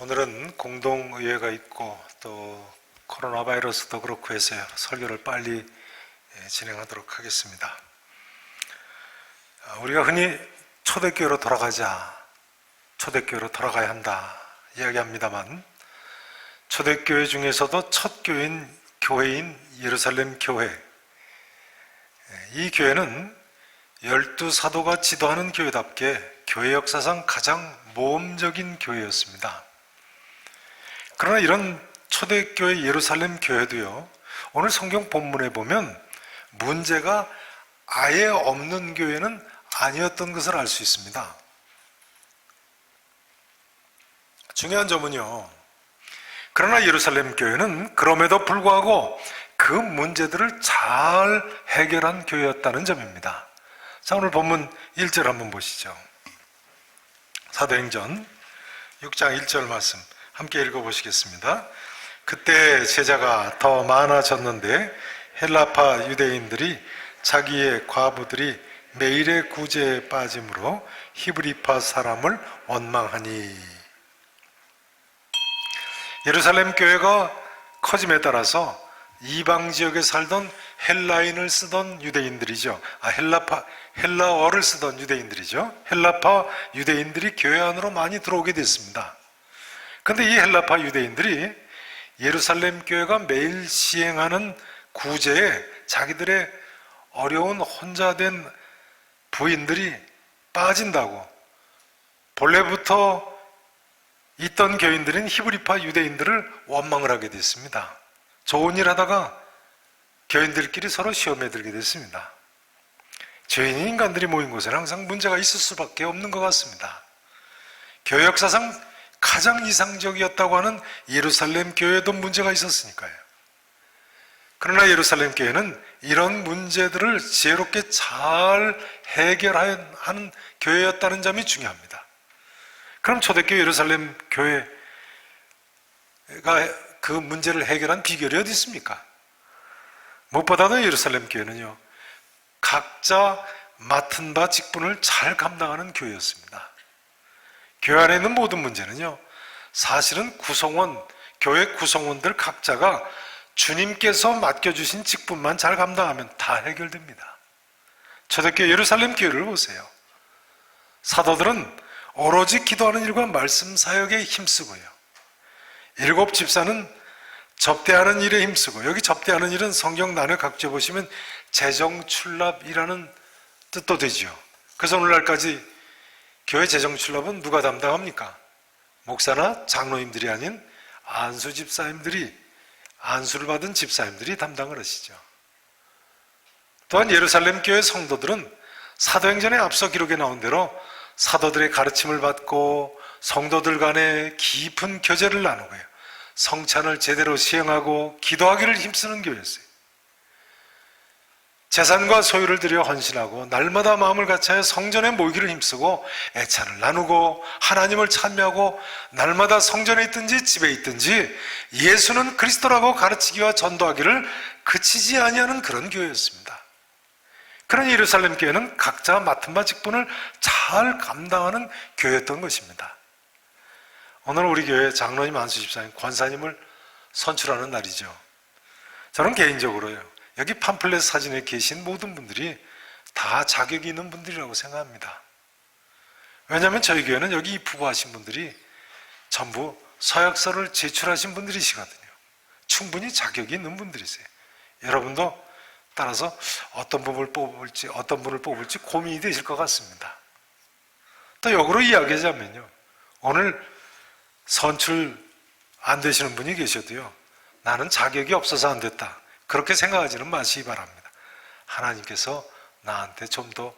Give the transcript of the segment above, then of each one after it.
오늘은 공동의회가 있고 또 코로나 바이러스도 그렇고 해서 설교를 빨리 예, 진행하도록 하겠습니다. 아, 우리가 흔히 초대교회로 돌아가자, 초대교회로 돌아가야 한다 이야기합니다만 초대교회 중에서도 첫 교회인 교회인 예루살렘 교회 예, 이 교회는 열두 사도가 지도하는 교회답게 교회 역사상 가장 모험적인 교회였습니다. 그러나 이런 초대교회 예루살렘 교회도요, 오늘 성경 본문에 보면 문제가 아예 없는 교회는 아니었던 것을 알 수 있습니다. 중요한 점은요, 그러나 예루살렘 교회는 그럼에도 불구하고 그 문제들을 잘 해결한 교회였다는 점입니다. 자, 오늘 본문 1절 한번 보시죠. 사도행전 6장 1절 말씀 함께 읽어보시겠습니다. 그때 제자가 더 많아졌는데 헬라파 유대인들이 자기의 과부들이 매일의 구제에 빠짐으로 히브리파 사람을 원망하니 예루살렘 교회가 커짐에 따라서 이방 지역에 살던 헬라인을 쓰던 유대인들이죠. 아, 헬라파, 헬라어를 쓰던 유대인들이죠. 헬라파 유대인들이 교회 안으로 많이 들어오게 됐습니다. 근데 이 헬라파 유대인들이 예루살렘 교회가 매일 시행하는 구제에 자기들의 어려운 혼자 된 부인들이 빠진다고 본래부터 있던 교인들인 히브리파 유대인들을 원망을 하게 됐습니다. 좋은 일 하다가 교인들끼리 서로 시험에 들게 됐습니다. 죄인인 인간들이 모인 곳에는 항상 문제가 있을 수밖에 없는 것 같습니다. 교회 역사상 가장 이상적이었다고 하는 예루살렘 교회도 문제가 있었으니까요. 그러나 예루살렘 교회는 이런 문제들을 지혜롭게 잘 해결하는 교회였다는 점이 중요합니다. 그럼 초대교회 예루살렘 교회가 그 문제를 해결한 비결이 어디 있습니까? 무엇보다도 예루살렘 교회는요, 각자 맡은 바 직분을 잘 감당하는 교회였습니다. 교회 안에 있는 모든 문제는요, 사실은 구성원, 교회 구성원들 각자가 주님께서 맡겨주신 직분만 잘 감당하면 다 해결됩니다. 초대교회 예루살렘 교회를 보세요. 사도들은 오로지 기도하는 일과 말씀 사역에 힘쓰고요. 일곱 집사는 접대하는 일에 힘쓰고 여기 접대하는 일은 성경 나눠 각져 보시면 재정 출납이라는 뜻도 되지요. 그래서 오늘날까지 교회 재정 출납은 누가 담당합니까? 목사나 장로님들이 아닌 안수 집사님들이 안수를 받은 집사님들이 담당을 하시죠. 또한 예루살렘 교회 성도들은 사도행전에 앞서 기록에 나온 대로 사도들의 가르침을 받고 성도들 간에 깊은 교제를 나누고요. 성찬을 제대로 시행하고 기도하기를 힘쓰는 교회였어요. 재산과 소유를 들여 헌신하고 날마다 마음을 같이하여 성전에 모이기를 힘쓰고 애찬을 나누고 하나님을 찬미하고 날마다 성전에 있든지 집에 있든지 예수는 그리스도라고 가르치기와 전도하기를 그치지 아니하는 그런 교회였습니다. 그런 예루살렘 교회는 각자 맡은 바 직분을 잘 감당하는 교회였던 것입니다. 오늘 우리 교회 장로님 안수 집사님 권사님을 선출하는 날이죠. 저는 개인적으로요. 여기 팜플렛 사진에 계신 모든 분들이 다 자격이 있는 분들이라고 생각합니다. 왜냐하면 저희 교회는 여기 입후보하신 분들이 전부 서약서를 제출하신 분들이시거든요. 충분히 자격이 있는 분들이세요. 여러분도 따라서 어떤 분을 뽑을지 어떤 분을 뽑을지 고민이 되실 것 같습니다. 또 역으로 이야기하자면요. 오늘 선출 안 되시는 분이 계셔도요. 나는 자격이 없어서 안 됐다. 그렇게 생각하지는 마시기 바랍니다. 하나님께서 나한테 좀 더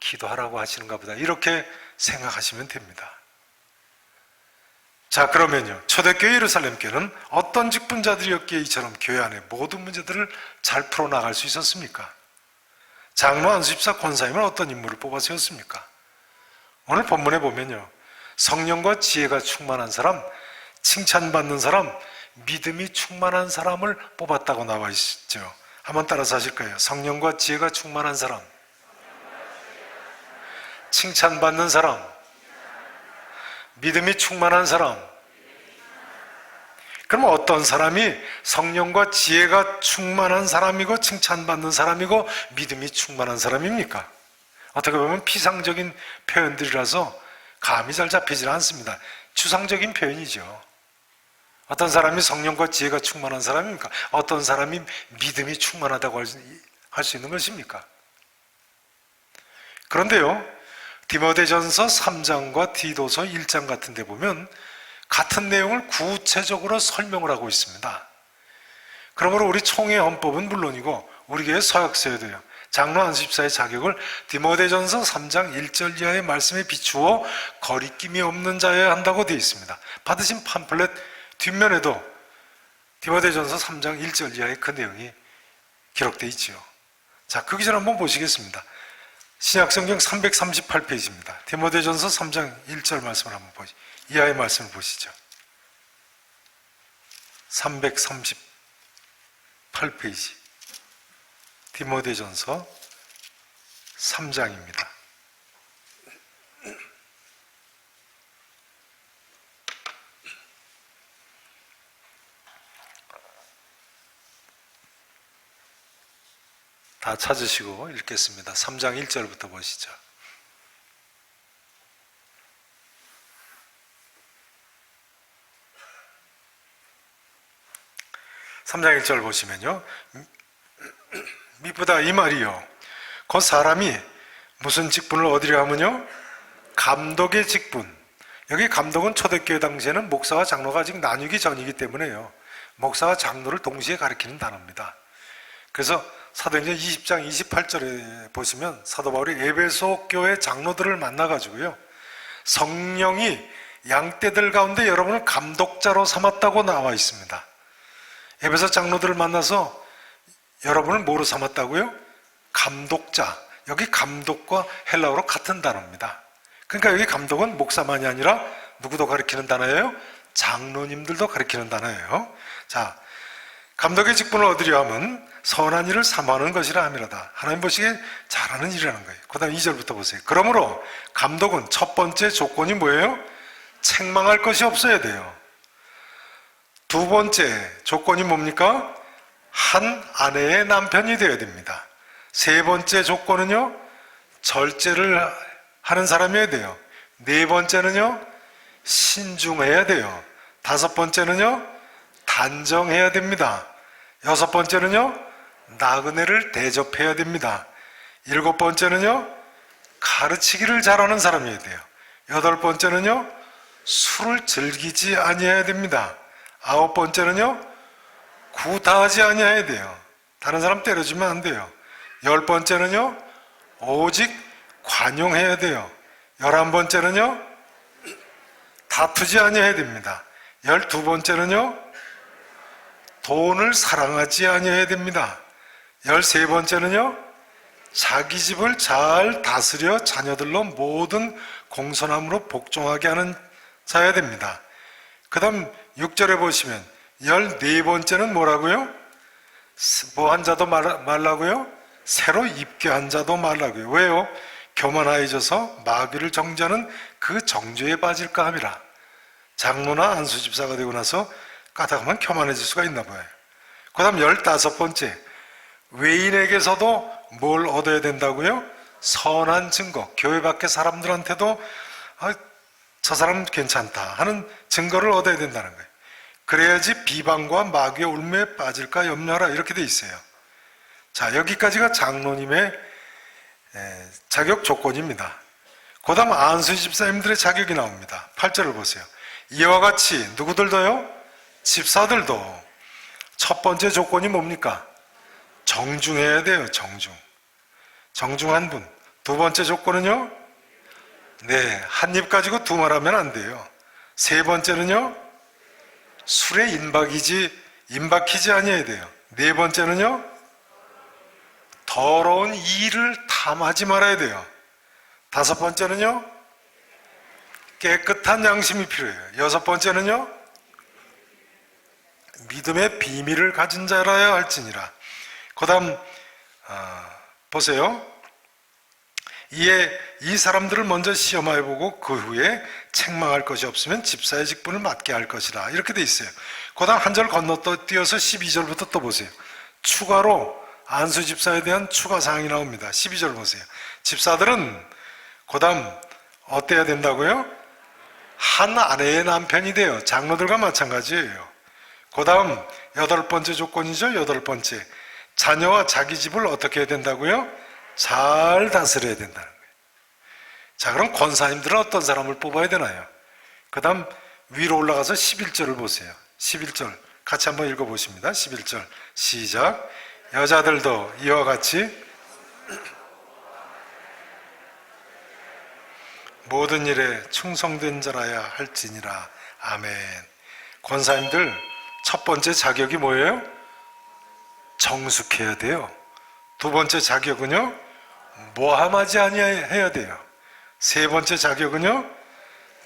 기도하라고 하시는가 보다. 이렇게 생각하시면 됩니다. 자, 그러면요. 초대교회 예루살렘교회는 어떤 직분자들이었기에 이처럼 교회 안에 모든 문제들을 잘 풀어나갈 수 있었습니까? 장로 안수집사 권사님은 어떤 인물을 뽑아 세웠습니까? 오늘 본문에 보면요. 성령과 지혜가 충만한 사람, 칭찬받는 사람, 믿음이 충만한 사람을 뽑았다고 나와 있죠. 한번 따라서 하실 거예요. 성령과 지혜가 충만한 사람, 칭찬받는 사람, 믿음이 충만한 사람, 그럼 어떤 사람이 성령과 지혜가 충만한 사람이고 칭찬받는 사람이고 믿음이 충만한 사람입니까? 어떻게 보면 피상적인 표현들이라서 감이 잘 잡히질 않습니다. 추상적인 표현이죠. 어떤 사람이 성령과 지혜가 충만한 사람입니까? 어떤 사람이 믿음이 충만하다고 할 수 있는 것입니까? 그런데요, 디모데전서 3장과 디도서 1장 같은 데 보면 같은 내용을 구체적으로 설명을 하고 있습니다. 그러므로 우리 총회 헌법은 물론이고 우리 교회 서약서에도요. 장로 안수집사의 자격을 디모데전서 3장 1절 이하의 말씀에 비추어 거리낌이 없는 자여야 한다고 되어 있습니다. 받으신 팜플렛 뒷면에도 디모데전서 3장 1절 이하의 그 내용이 기록되어 있지요. 자, 그 기절 한번 보시겠습니다. 신약성경 338페이지입니다. 디모데전서 3장 1절 말씀을 한번 보시. 이하의 말씀을 보시죠. 338페이지. 디모데전서 3장입니다. 다 찾으시고 읽겠습니다. 3장 1절부터 보시죠. 삼장 1절 보시면요. 미쁘다 이 말이요. 그 사람이 무슨 직분을 얻으려 하면요? 감독의 직분. 여기 감독은 초대교회 당시에는 목사와 장로가 아직 나뉘기 전이기 때문에요. 목사와 장로를 동시에 가리키는 단어입니다. 그래서 사도행전 20장 28절에 보시면 사도 바울이 에베소 교회 장로들을 만나 가지고요. 성령이 양떼들 가운데 여러분을 감독자로 삼았다고 나와 있습니다. 에베소 장로들을 만나서 여러분을 뭐로 삼았다고요? 감독자. 여기 감독과 헬라어로 같은 단어입니다. 그러니까 여기 감독은 목사만이 아니라 누구도 가리키는 단어예요? 장로님들도 가리키는 단어예요. 자, 감독의 직분을 얻으려 하면 선한 일을 삼하는 것이라 함이라다. 하나님 보시기에 잘하는 일이라는 거예요. 그 다음 2절부터 보세요. 그러므로 감독은 첫 번째 조건이 뭐예요? 책망할 것이 없어야 돼요. 두 번째 조건이 뭡니까? 한 아내의 남편이 되어야 됩니다. 세 번째 조건은요, 절제를 하는 사람이어야 돼요. 네 번째는요, 신중해야 돼요. 다섯 번째는요, 단정해야 됩니다. 여섯 번째는요, 나그네를 대접해야 됩니다. 일곱 번째는요, 가르치기를 잘하는 사람이어야 돼요. 여덟 번째는요, 술을 즐기지 아니해야 됩니다. 아홉 번째는요, 구타하지 아니해야 돼요. 다른 사람 때려주면 안 돼요. 열 번째는요, 오직 관용해야 돼요. 열한 번째는요, 다투지 아니해야 됩니다. 열두 번째는요, 돈을 사랑하지 아니해야 됩니다. 열세 번째는요, 자기 집을 잘 다스려 자녀들로 모든 공손함으로 복종하게 하는 자야 됩니다. 그 다음 6절에 보시면 14번째는 뭐라고요? 뭐한 자도 말- 말라고요? 새로 입게 한 자도 말라고요. 왜요? 교만하여져서 마귀를 정죄하는 그 정죄에 빠질까 함이라. 장로나 안수집사가 되고 나서 까닥하면 교만해질 수가 있나 봐요. 그 다음 열다섯 번째, 외인에게서도 뭘 얻어야 된다고요? 선한 증거. 교회 밖의 사람들한테도 아, 저 사람 괜찮다 하는 증거를 얻어야 된다는 거예요. 그래야지 비방과 마귀의 울매에 빠질까 염려하라 이렇게 돼 있어요. 자 여기까지가 장로님의 에, 자격 조건입니다. 그 다음 안수 집사님들의 자격이 나옵니다. 8절을 보세요. 이와 같이 누구들도요? 집사들도 첫 번째 조건이 뭡니까? 정중해야 돼요, 정중. 정중한 분. 두 번째 조건은요? 네, 한 입 가지고 두 말 하면 안 돼요. 세 번째는요? 술에 임박이지, 임박히지 아니어야 돼요. 네 번째는요? 더러운 일을 탐하지 말아야 돼요. 다섯 번째는요? 깨끗한 양심이 필요해요. 여섯 번째는요? 믿음의 비밀을 가진 자라야 할지니라. 그 다음, 아, 보세요. 이에 이 사람들을 먼저 시험하여 보고 그 후에 책망할 것이 없으면 집사의 직분을 맡게 할 것이라 이렇게 돼 있어요. 그다음 한 절 건너 또 띄어서 12절부터 또 보세요. 추가로 안수 집사에 대한 추가 사항이 나옵니다. 12절 보세요. 집사들은 그다음 어때야 된다고요? 한 아내의 남편이 돼요. 장로들과 마찬가지예요. 그 다음 여덟 번째 조건이죠. 여덟 번째. 자녀와 자기 집을 어떻게 해야 된다고요? 잘 다스려야 된다는 거예요. 자, 그럼 권사님들은 어떤 사람을 뽑아야 되나요? 그 다음 위로 올라가서 11절을 보세요. 11절. 같이 한번 읽어보십니다. 11절. 시작. 여자들도 이와 같이 모든 일에 충성된 자라야 할지니라. 아멘. 권사님들 첫 번째 자격이 뭐예요? 정숙해야 돼요. 두 번째 자격은요? 모함하지 아니해야 돼요. 세 번째 자격은요?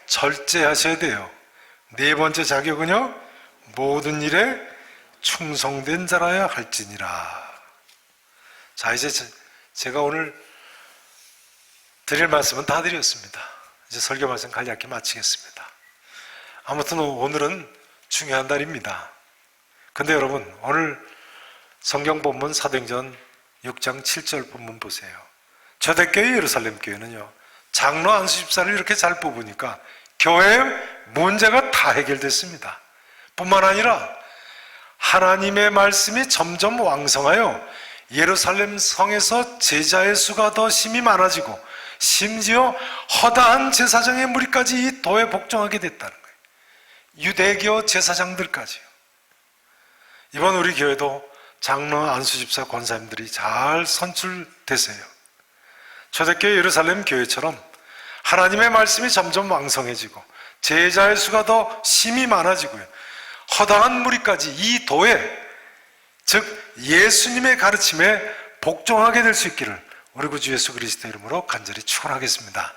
절제하셔야 돼요. 네 번째 자격은요? 모든 일에 충성된 자라야 할지니라. 자, 이제 제- 제가 오늘 드릴 말씀은 다 드렸습니다. 이제 설교 말씀 간략히 마치겠습니다. 아무튼 오늘은 중요한 날입니다. 근데 여러분, 오늘 성경 본문 사도행전 6장 7절 본문 보세요. 초대교회 예루살렘 교회는요, 장로 안수 집사를 이렇게 잘 뽑으니까 교회의 문제가 다 해결됐습니다. 뿐만 아니라 하나님의 말씀이 점점 왕성하여 예루살렘 성에서 제자의 수가 더 심히 많아지고 심지어 허다한 제사장의 무리까지 이 도에 복종하게 됐다는. 유대교 제사장들까지요. 이번 우리 교회도 장로 안수집사 권사님들이 잘 선출되세요. 초대교회 예루살렘 교회처럼 하나님의 말씀이 점점 왕성해지고 제자의 수가 더 심히 많아지고요. 허다한 무리까지 이 도에 즉 예수님의 가르침에 복종하게 될 수 있기를 우리 구주 예수 그리스도 이름으로 간절히 축원하겠습니다.